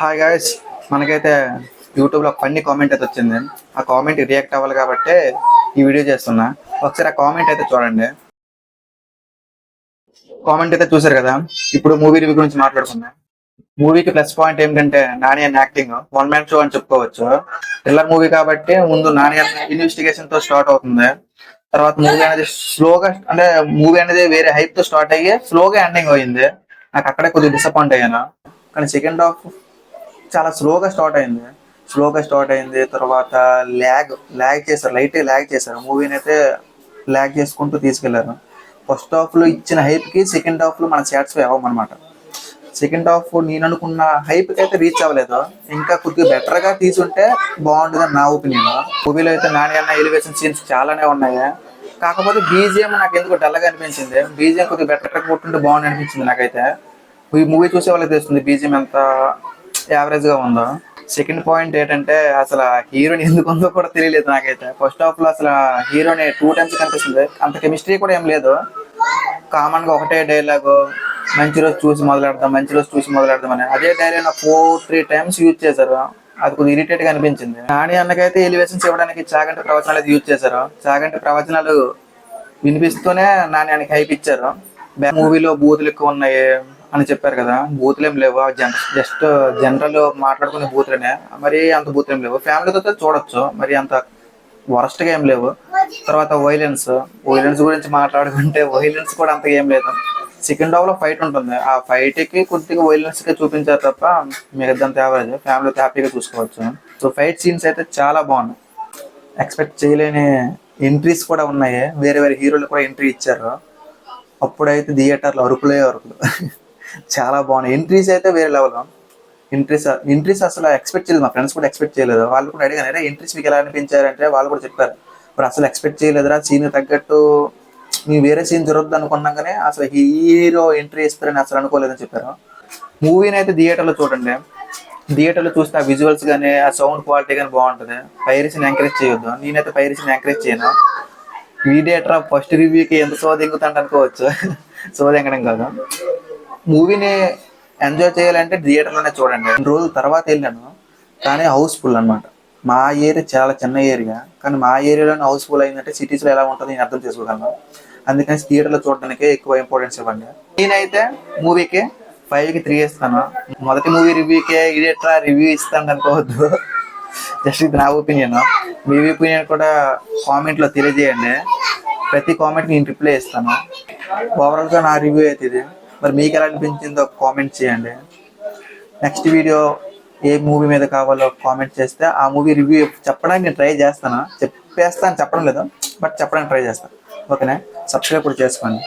Hi guys మనకైతే యూట్యూబ్లో funny comment అయితే వచ్చింది. ఆ కామెంట్ రియాక్ట్ అవ్వాలి కాబట్టి ఈ వీడియో చేస్తున్నా. ఒకసారి ఆ కామెంట్ అయితే చూడండి. కామెంట్ అయితే చూసారు కదా? ఇప్పుడు మూవీ రివ్యూ గురించి మాట్లాడుకుందాం. మూవీకి ప్లస్ పాయింట్ ఏంటంటే నాని అని యాక్టింగ్ వన్ మ్యాన్ షో అని చెప్పుకోవచ్చు. థ్రిల్లర్ మూవీ కాబట్టి ముందు నాని ఇన్వెస్టిగేషన్తో స్టార్ట్ అవుతుంది. తర్వాత మూవీ అనేది స్లోగా అంటే మూవీ అనేది వేరే హైప్తో స్టార్ట్ అయ్యి స్లోగా ఎండింగ్ అయింది నాకు అక్కడే కొద్దిగా డిసప్పాయింట్ అయ్యాను. కానీ సెకండ్ హాఫ్ చాలా స్లోగా స్టార్ట్ అయింది. స్లోగా స్టార్ట్ అయింది తర్వాత ల్యాగ్ ల్యాగ్ చేశారు లైట్ ల్యాగ్ చేశారు. మూవీని అయితే ల్యాగ్ చేసుకుంటూ తీసుకెళ్ళారు. ఫస్ట్ హాఫ్లో ఇచ్చిన హైప్కి సెకండ్ హాఫ్లో మన మనం సాటిస్ఫై అవ్వం సెకండ్ హాఫ్ నేను అనుకున్న హైప్కి అయితే రీచ్ అవ్వలేదు. ఇంకా కొద్దిగా బెటర్గా తీసుంటే బాగుంటుందని నా ఒపీనియన్ మూవీలో అయితే నాని అన్న ఎలివేషన్ సీన్స్ చాలానే ఉన్నాయి. కాకపోతే బీజిఎం నాకు ఎందుకు డల్గా అనిపించింది. బీజిఎం కొద్దిగా బెటర్గా కొట్టుంటే బాగుంది అనిపించింది నాకైతే. ఈ మూవీ చూసే వాళ్ళకి తెలుస్తుంది బీజిఎం ఎంత యావరేజ్గా ఉందో? సెకండ్ పాయింట్ ఏంటంటే అసలు హీరోని ఎందుకు ఉందో కూడా తెలియలేదు నాకైతే. ఫస్ట్ హాఫ్లో అసలు హీరోని టూ టైమ్స్ కనిపిస్తుంది. అంత కెమిస్ట్రీ కూడా ఏం లేదు. కామన్గా ఒకటే డైలాగ్ మంచి రోజు చూసి మొదలెడదాం మంచి రోజు చూసి మొదలెడదాం అని. అదే dialogue four three times use చేశారు. అది కొద్దిగా ఇరిటేట్గా అనిపించింది. నాని అన్నకైతే ఎలివేషన్స్ ఇవ్వడానికి చాగంటి ప్రవచనాలు అయితే యూజ్ చేశారు. చాగంటి ప్రవచనాలు వినిపిస్తూనే నాని ఆయనకి హైప్ ఇచ్చారు. మూవీలో బూతులు ఎక్కువ ఉన్నాయి. అని చెప్పారు కదా బూతులు ఏం లేవు జస్ట్ జనరల్ మాట్లాడుకునే బూతులనే. మరి అంత బూతులు లేవు? ఫ్యామిలీతో చూడొచ్చు మరి అంత వరస్ట్గా ఏం లేవు. తర్వాత వైలెన్స్ వైలెన్స్ గురించి మాట్లాడుకుంటే వైలెన్స్ కూడా అంత ఏం లేదు. సెకండ్ హాఫ్లో ఫైట్ ఉంటుంది. ఆ ఫైట్కి కొద్దిగా వైలెన్స్కి చూపించారు తప్ప మిగతా యావరేజ్ ఫ్యామిలీతో హ్యాపీగా చూసుకోవచ్చు. సో ఫైట్ సీన్స్ అయితే చాలా బాగున్నాయి. ఎక్స్పెక్ట్ చేయలేని ఎంట్రీస్ కూడా ఉన్నాయి. వేరే వేరే హీరోలు కూడా ఎంట్రీ ఇచ్చారు. అప్పుడైతే థియేటర్లో అరుకులే అరుకులు చాలా బాగున్నాయి. ఎంట్రీస్ అయితే వేరే లెవెల్ ఎంట్రీస్ ఎంట్రీస్ అసలు ఎక్స్పెక్ట్ చేయలేదు. మా ఫ్రెండ్స్ కూడా ఎక్స్పెక్ట్ చేయలేదు. వాళ్ళు కూడా అడిగాను అరే ఎంట్రీస్ మీకు ఎలా అనిపించారంటే వాళ్ళు కూడా చెప్పారు. మరి అసలు ఎక్స్పెక్ట్ చేయలేదురా సీన్ తగ్గట్టు మేము వేరే సీన్ జరగద్దు అనుకున్నాం కానీ అసలు హీరో ఎంట్రీ ఇస్తారని అసలు అనుకోలేదని చెప్పారు. మూవీని అయితే థియేటర్లో చూడండి. థియేటర్లో చూస్తే ఆ విజువల్స్ కానీ ఆ సౌండ్ క్వాలిటీ కానీ బాగుంటుంది. పైరసీని ఎంకరేజ్ చేయొద్దు. నేనైతే పైరసీని ఎంకరేజ్ చేయను. మీడియేటర్ ఫస్ట్ రివ్యూకి ఎంత సోది ఎంగుతాంట అనుకోవచ్చు సోది ఎంగడం కాదు. మూవీని ఎంజాయ్ చేయాలంటే థియేటర్లోనే చూడండి. రెండు రోజుల తర్వాత వెళ్ళాను కానీ హౌస్ఫుల్ అన్నమాట. మా ఏరియా చాలా చిన్న ఏరియా కానీ మా ఏరియాలోనే హౌస్ఫుల్ అయిందంటే సిటీస్లో ఎలా ఉంటుందో నేను అర్థం చేసుకోగలను. అందుకని థియేటర్లో చూడడానికి ఎక్కువ ఇంపార్టెన్స్ ఇవ్వండి. నేనైతే మూవీకి ఫైవ్కి త్రీ ఇస్తాను. మొదటి మూవీ రివ్యూకే ఇదేట్రా రివ్యూ ఇస్తాను అనుకోవద్దు. జస్ట్ ఇది నా ఒపీనియన్ మీ ఒపీనియన్ కూడా కామెంట్లో తెలియజేయండి. ప్రతి కామెంట్కి నేను రిప్లై ఇస్తాను. ఓవరాల్గా నా రివ్యూ అయితే ఇది. మరి మీకు ఎలా అనిపించిందో కామెంట్ చేయండి. నెక్స్ట్ వీడియో ఏ మూవీ మీద కావాలో కామెంట్ చేస్తే ఆ మూవీ రివ్యూ చెప్పడానికి నేను ట్రై చేస్తాను? చెప్పేస్తాను చెప్పడం లేదు బట్ చెప్పడానికి ట్రై చేస్తాను. ఓకేనా సబ్స్క్రైబ్ కూడా చేసుకోండి.